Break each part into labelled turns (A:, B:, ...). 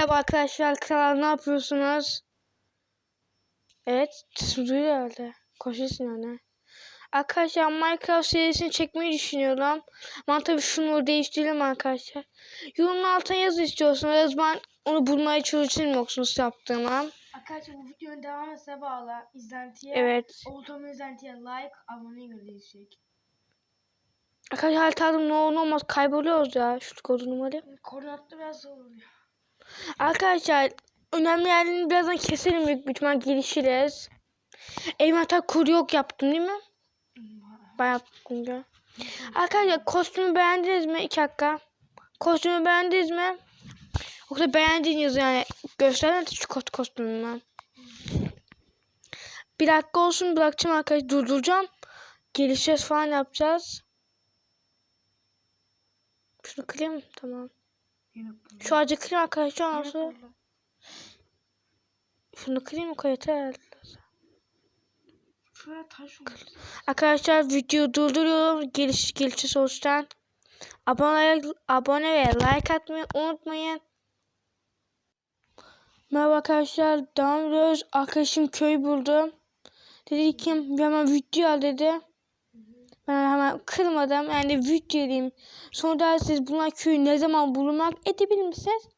A: Merhaba arkadaşlar kanal ne yapıyorsunuz? Evet duyuyor herhalde. Koşuyorsun yani. Arkadaşlar Minecraft serisini çekmeyi düşünüyorum. Ama tabii şunu değiştirelim arkadaşlar. Yorumun altına yaz istiyorsanız ben onu bulmaya çalışırım yoksunuz yaptığıma.
B: Arkadaşlar bu videonun devamı size bağlı. İzlentiye,
A: Evet.
B: ortamı izlentiye like, abone değişecek.
A: Arkadaşlar haritada ne olur ne olmaz kayboluyoruz ya. Şu kodu numara.
B: Koordinatlı biraz zor oluyor.
A: Arkadaşlar önemli yerlerini birazdan keselim büyük bir ihtimal gelişiriz. Envanter kodu yok yaptım değil mi? Ben yaptım ya. Arkadaşlar kostümü beğendiniz mi? İki dakika. Kostümü beğendiniz mi? Yoksa beğendiğiniz yani gösterin şu kot kostümü ben. Bir dakika olsun bırakacağım arkadaşlar durduracağım. Gelişeceğiz falan yapacağız. Şunu kırayım? Tamam. Şu ağacı kırayım arkadaşlar nasıl? Şunu kırayım mı
B: olur.
A: Arkadaşlar videoyu durduruyorum. Geliş gelişi sonuçtan. Abone, abone ve like atmayı unutmayın. Merhaba arkadaşlar. Devam ediyoruz. Arkadaşım köy buldu. Dedi ki hemen video al dedi. Ben hemen kırmadım. Yani video diyeyim. Sonra dersiniz bunlar köyü ne zaman bulunmak edebilir misiniz?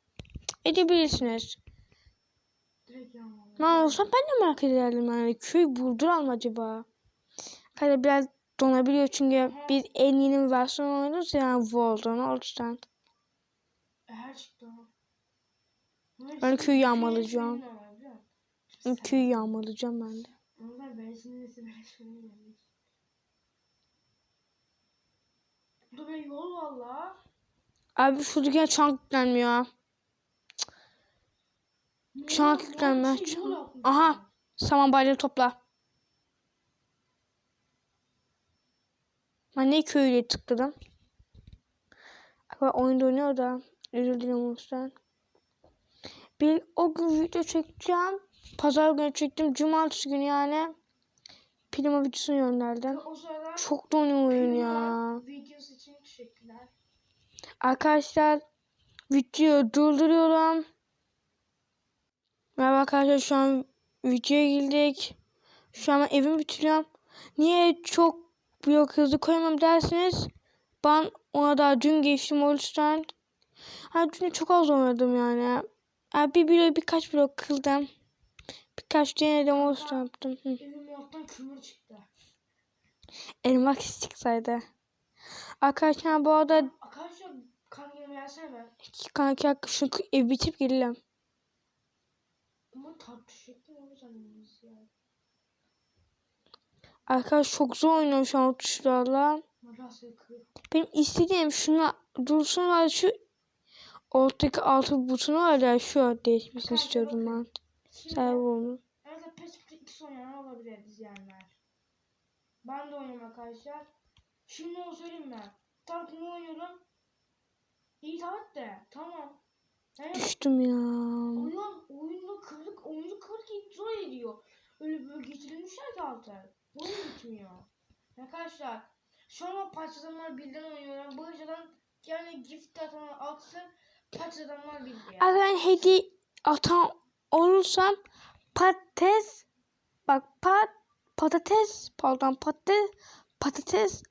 A: Edebilirsiniz.
B: Direkt yağmalı.
A: Ben de merak ederdim yani köy buldular mı acaba? Hani biraz donabiliyor çünkü biz en yeni versiyon oynuyoruz ya yani World'un o yüzden. Ben köyü yağmalayacağım. Köyü yağmalayacağım ben de.
B: Onlar beresinin nesi beresinin gelmiş. Bu da bir yol valla.
A: Abi. Çank
B: Yol-
A: yüklenme.
B: yol- yol
A: Çank.
B: yapmış.
A: Aha. Saman bayrağı topla. Ben ne köyle tıkladım? Bak oyunda oynuyor da. Özür dilerim yüzden. Bir o gün video çekeceğim. Pazar günü çektim. Cumartesi günü yani. Prima videosunu gönderdim.
B: O sırada
A: Çok donuyor oyun ya.
B: Prima videosu için teşekkürler.
A: Arkadaşlar videoyu durduruyorum. Merhaba arkadaşlar şu an videoya girdik. Şu an evimi bitiriyorum. Niye çok blok hızlı koyamam dersiniz. Ben ona daha dün geçtim o yüzden. Hani dün çok az oynadım yani. yani bir blok birkaç blok kıldım. Birkaç denedim o yüzden yaptım. Hı.
B: Evim alttan kömür çıktı.
A: Elmas çıksaydı. Arkadaşlar bu arada
B: Arkadaşlar kan yemeği versene.
A: kanka şu ev bitip gelelim.
B: Ama zannediyoruz ya.
A: Arkadaş çok zor oynuyor şu an o tuşlarla. Benim istediğim şuna dursun var şu ortadaki altı butonu var ya şu değişmesini istiyordum ben. Sahibi olmuş.
B: evet PES X oynayan olabilir izleyenler. Ben de oynuyorum arkadaşlar. Şimdi onu söyleyeyim ben. Tabii ne oynuyorum? İyi tabii de tamam. Yani
A: Düştüm ya.
B: oyun, oyunda kırık, oyunu kırık zor ediyor. Öyle böyle getirilmişler ki artık. Oyun bitmiyor. Arkadaşlar şu an o parçalanlar birden oynuyorum. Bu yüzden yani gift atan atsın parçalanlar bildi.
A: Eğer ben hediye atan olursam patates bak pat patates pardon patates patates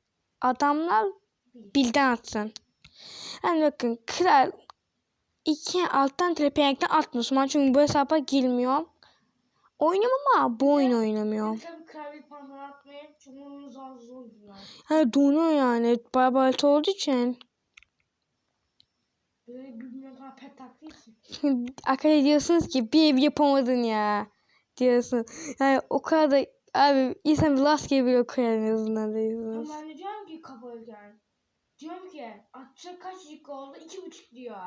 A: adamlar bilden atsın. Yani bakın kral iki alttan telepeyenkten atmıyorsun. Ben çünkü bu hesaba girmiyorum. Oynuyorum ama bu
B: zor zor yani.
A: Hani donuyor yani. Bayağı balta olduğu için. Arkadaşlar diyorsunuz ki bir ev yapamadın ya. Diyorsun. Yani o kadar da abi insan bir last gibi bile koyar en azından.
B: Ama ben de diyorum ki kapalıken. Diyorum ki atacak kaç dakika oldu? İki buçuk diyor.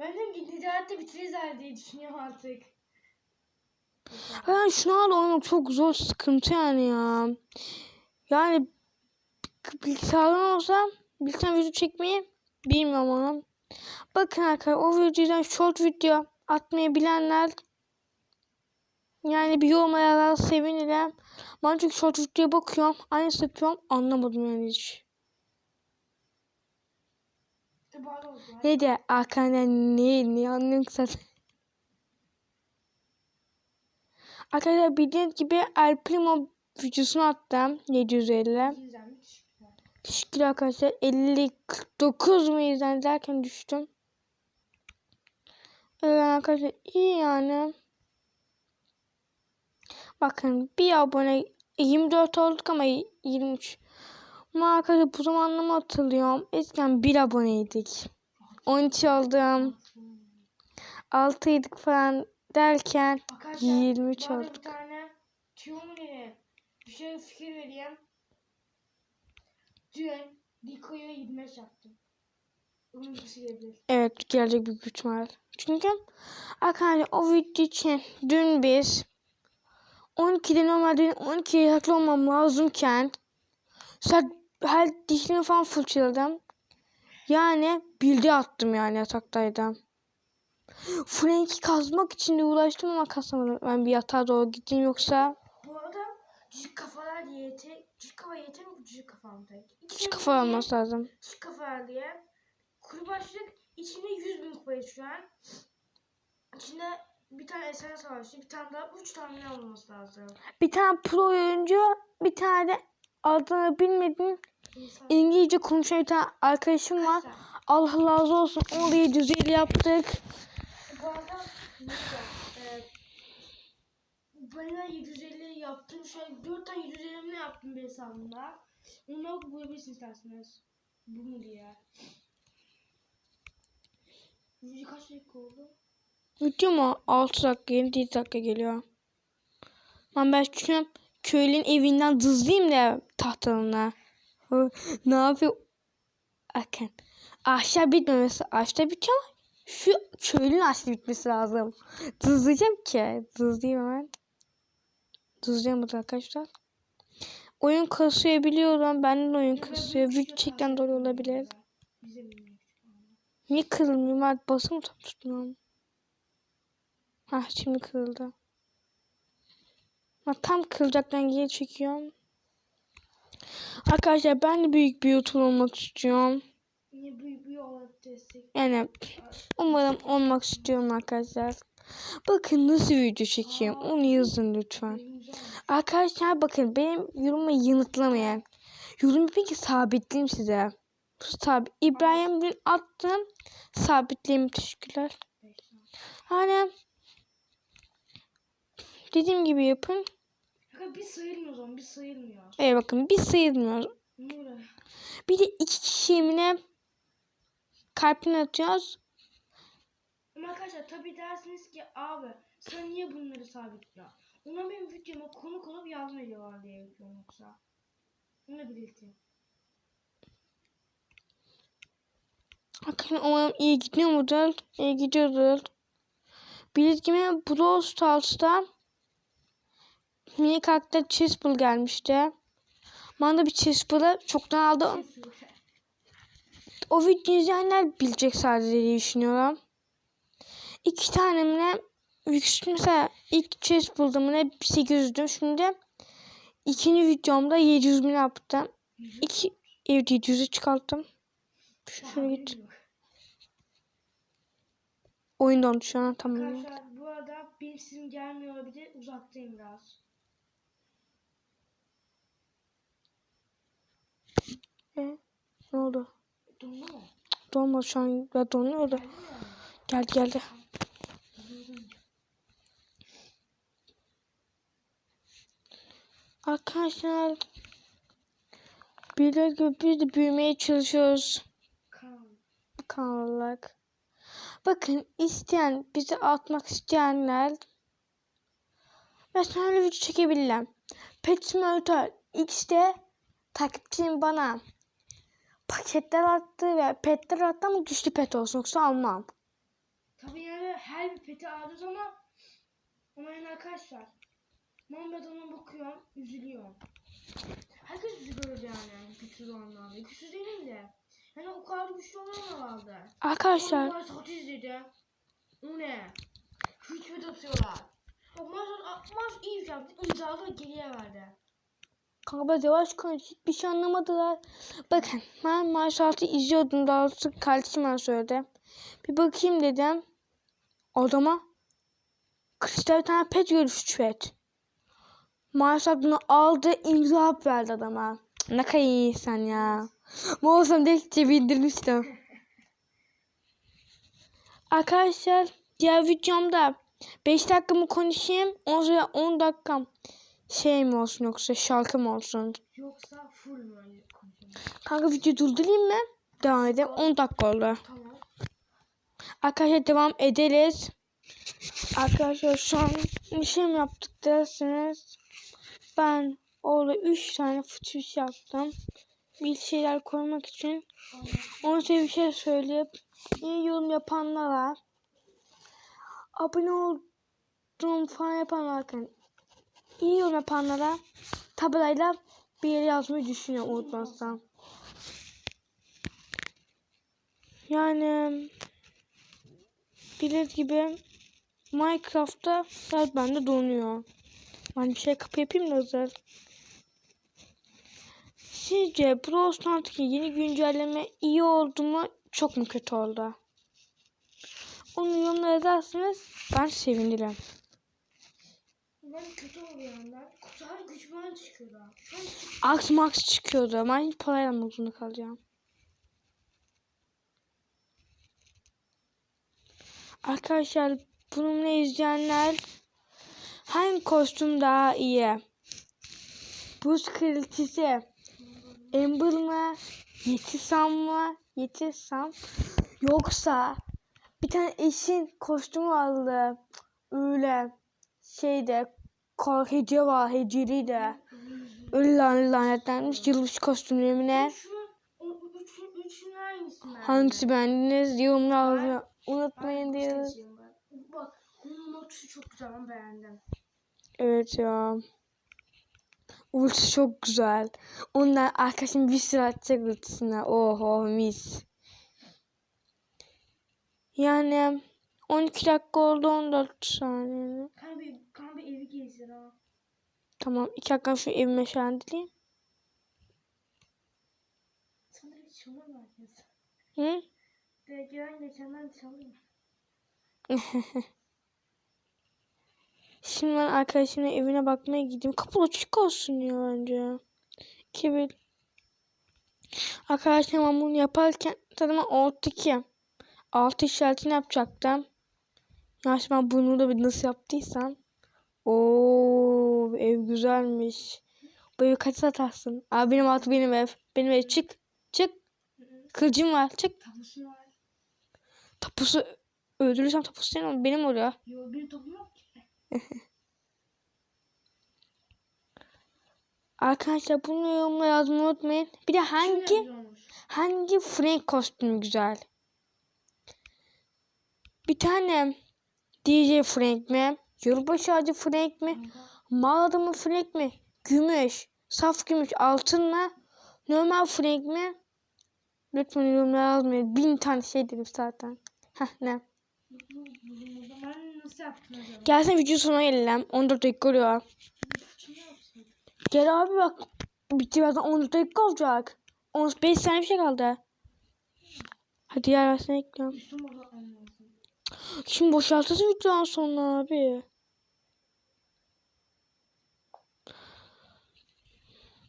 B: Ben diyorum ki ticarette bitiririz her diye düşünüyorum artık.
A: Yani şunu al oynamak çok zor sıkıntı yani ya. Yani bilgisayardan olsa bilgisayar video çekmeyi bilmiyorum onu. Bakın arkadaşlar o videodan short video atmayı bilenler yani bir yorumlara sevinirim. Ben çünkü çocuk diye bakıyorum. Aynı yapıyorum. Anlamadım yani hiç. Ne de arkanda ne ne anlıyorsun Arkadaşlar bildiğiniz gibi El Primo videosunu attım. 750.
B: Teşekkürler
A: arkadaşlar. 50 49 mu izlenirken düştüm. Ee, arkadaşlar iyi yani. Bakın bir abone 24 olduk ama 23. Ama arkadaşlar bu zamanlama hatırlıyorum. Eskiden bir aboneydik. 13 oldum. 6 idik falan derken
B: Arkadaşlar
A: 23
B: bu arada
A: olduk.
B: Bir tane tüyomu ne? Bir şey fikir vereyim. Dün Diko'ya 25 yaptım. Şey.
A: Evet gelecek bir güç var. Çünkü arkadaşlar o video için dün biz 12'de normalde 12'ye yataklı olmam lazımken saat her dişlerimi falan fırçaladım. Yani bildi attım yani yataktaydım. Frank'i kazmak için de uğraştım ama kazamadım. Ben bir yatağa doğru gittim yoksa
B: Bu arada cücük kafalar diye yete, cücük kafa yeter mi cücük kafa mı tek? İçinde
A: kafa olması lazım.
B: Cücük kafalar diye. Kuru başlık içinde 100 bin kupayı şu an. İçinde bir tane eser savaşçı, bir tane daha 3 tane ne olması lazım.
A: Bir tane pro oyuncu, bir tane de adını bilmediğim
B: İnsan.
A: İngilizce konuşan bir tane arkadaşım var.
B: Arkadaşlar,
A: Allah razı olsun. Onu 750 yaptık.
B: Bu arada e, ben 750 yaptım. An 4 tane 750 ne yaptım bir hesabımda. Onu bulabilirsiniz isterseniz. Bu mu diye. Kaç dakika oldu?
A: Video mu? 6 dakika, 7 dakika geliyor. Ben ben şu köylünün evinden dızlayayım da tahtalına. Hı, ne yapıyor? Bakın. Aşağı bitmemesi. Aşağı bitiyor ama şu köylünün aşağı bitmesi lazım. Dızlayacağım ki. Dızlayayım hemen. Dızlayamadım arkadaşlar. Oyun kasıyor biliyorum. Benden de oyun kasıyor. Video çekten dolayı olabilir. Niye kırılmıyor? Tam tutmuyorum. Hah şimdi kırıldı. Ha, tam kırılacaktan geri çekiyorum. Arkadaşlar ben de büyük bir YouTuber olmak istiyorum.
B: Niye büyük bir?
A: Yani umarım olmak istiyorum arkadaşlar. Bakın nasıl video çekeyim. Onu yazın lütfen. Arkadaşlar bakın benim yorumu yanıtlamayın. Yorum yapayım ki sabitleyeyim size. Sabit. İbrahim dün attım. Sabitleyeyim teşekkürler. Hani dediğim gibi yapın.
B: Kanka bir sayılmıyor zaman bir sayılmıyor.
A: Evet bakın.
B: Ne oluyor?
A: Bir de iki kişi yemine kalbini atıyoruz.
B: Ama arkadaşlar tabi dersiniz ki abi sen niye bunları sabitliyorsun? Ona benim videoma konuk olup yardım ediyorlar diye yapıyorum yoksa. Onu belirteyim.
A: Bakın umarım iyi gidiyor mudur? İyi gidiyordur. Gibi Brawl Stars'ta mini karakter Chesbull gelmişti. Bana da bir Chesbull'ı çoktan aldım. O videoyu izleyenler bilecek sadece diye düşünüyorum. İki tanemle mesela ilk chest buldum ne 800'düm şimdi ikinci videomda 700 bin yaptım. İki evet 700'ü çıkarttım. Şuraya git. Oyun dondu şu an tamam.
B: Arkadaşlar bu arada benim sesim gelmiyor olabilir. Uzaktayım biraz.
A: E, ne oldu?
B: Dondu mu?
A: Donmadı şu an ya donuyordu.
B: Geldi mi?
A: Geldi geldi. Arkadaşlar bildiğiniz gibi biz de büyümeye çalışıyoruz.
B: Kan.
A: kanal olarak. Bakın isteyen bizi atmak isteyenler mesela öyle video çekebilirler. Pet Simulator X'de takipçim bana paketler attı ve petler attı ama güçlü pet olsun yoksa almam.
B: Tabii yani her bir peti alıyoruz ama ama yani arkadaşlar Muhammed ona bakıyorum, üzülüyorum. Herkes üzülüyor yani güçsüz olanlarla. Güçsüz değilim de. Yani o kadar güçlü olan da vardı.
A: Arkadaşlar
B: Onlar saat izledi. O ne? Hiç mi atıyorlar? O maç, maç iyi yaptı. İmzalı geriye verdi.
A: Kanka yavaş konuş hiçbir şey anlamadılar. Bakın ben maç altı izliyordum daha doğrusu kardeşim söyledi. Bir bakayım dedim. Adama kristal bir tane pet görmüş pet. Maalesef bunu aldı imza verdi adama. Ne kadar iyi insan ya. Maalesef de bindirmiştim. Arkadaşlar diğer videomda 5 dakikamı konuşayım. Ondan sonra 10 dakikam şey mi olsun yoksa şarkı mı olsun?
B: Yoksa full konuşalım?
A: Kanka video durdurayım mı? Devam edelim. 10 dakika oldu.
B: Tamam.
A: Arkadaşlar devam ederiz. Arkadaşlar şu an bir şey mi yaptık dersiniz. Ben orada 3 tane fıçış yaptım. Bir şeyler koymak için. Onun için bir şey söyleyip iyi yorum yapanlara abone olduğum falan yapanlarken iyi yorum yapanlara tabelayla bir yere yazmayı düşünüyorum unutmazsam. Yani bilir gibi Minecraft'ta biraz bende donuyor. Ben bir şey kapı yapayım da özel. Sizce Brawl Stars'taki yeni güncelleme iyi oldu mu? Çok mu kötü oldu? Onu yorumlara ederseniz ben sevinirim.
B: Çık-
A: Ax Max çıkıyordu. Ben hiç parayla zorunda kalacağım. Arkadaşlar bununla izleyenler hangi kostüm daha iyi? Buz kraliçesi Amber mı? Yetisam mı? Yetisam yoksa bir tane eşin kostümü vardı. Öyle şeyde hediye var hediyeli de. Öyle lanet lanetlenmiş yılbaşı kostümlerine. Hangisi beğendiniz? Yorumlarda unutmayın
B: ben. Bak bunun notusu çok güzel ben beğendim.
A: Evet ya. Ulti çok güzel. Ondan arkadaşım bir sürü atacak ultisine. Oho mis. Yani 12 dakika oldu 14 saniye.
B: Kan bir, kan bir evi gezdir ha.
A: Tamam 2 dakika şu evime
B: hiç çalar mı herkes?
A: Hı?
B: Gelen geçenden çalayım.
A: Şimdi ben arkadaşımın evine bakmaya gideyim. Kapı açık olsun ya bence. Kibir. Arkadaşlar ben bunu yaparken ben alttaki altı işaretini yapacaktım. Ben bunu da bir nasıl yaptıysam. Oo ev güzelmiş. Bu evi kaç satarsın? Abi benim altı benim ev. Benim ev çık. Çık. Kılıcım var. Çık.
B: Tapusu var.
A: Tapusu öldürürsem tapusu senin ama benim oluyor.
B: Yo bir topu yok ki.
A: Arkadaşlar bunu yorumlara yazmayı unutmayın. Bir de hangi hangi Frank kostümü güzel? Bir tane DJ Frank mi? Yılbaşı ağacı Frank mi? Mal adamı Frank mi? Gümüş, saf gümüş, altın mı? Normal Frank mi? Lütfen yorumlara yazmayın. Bin tane şey dedim zaten. Heh ne? Gelsin video sonuna gelelim. 14 dakika oluyor. Gel abi bak. Bitti birazdan 14 dakika olacak. 15 saniye bir şey kaldı. Hadi yer versene ekliyorum. Şimdi boşaltırız videonun sonuna abi.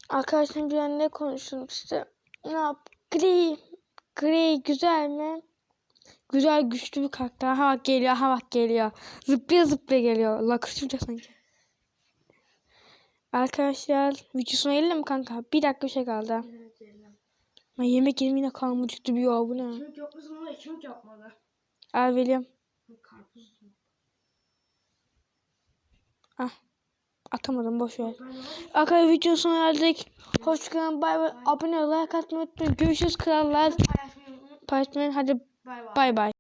A: Arkadaşlar bir an ne konuşalım işte. Ne yap? Gri. Gri güzel mi? Güzel güçlü bir karakter. Ha bak geliyor. Ha bak geliyor. Zıplaya zıplaya geliyor. La kaçıracak sanki. Arkadaşlar video sona gelelim mi kanka? Bir dakika bir şey kaldı.
B: Evet.
A: Ben yemek yedim yine acıktı bir ya bu ne?
B: Ekmek yapmasın ama ekmek yapmadı.
A: Al vereyim.
B: Bu Karpuz.
A: Atamadım boş ver. Arkadaşlar videonun sonuna geldik. Hoşçakalın. Bay bay. Abone ol, like atmayı unutmayın. Görüşürüz krallar. Paylaşmayın. Hadi bay bay.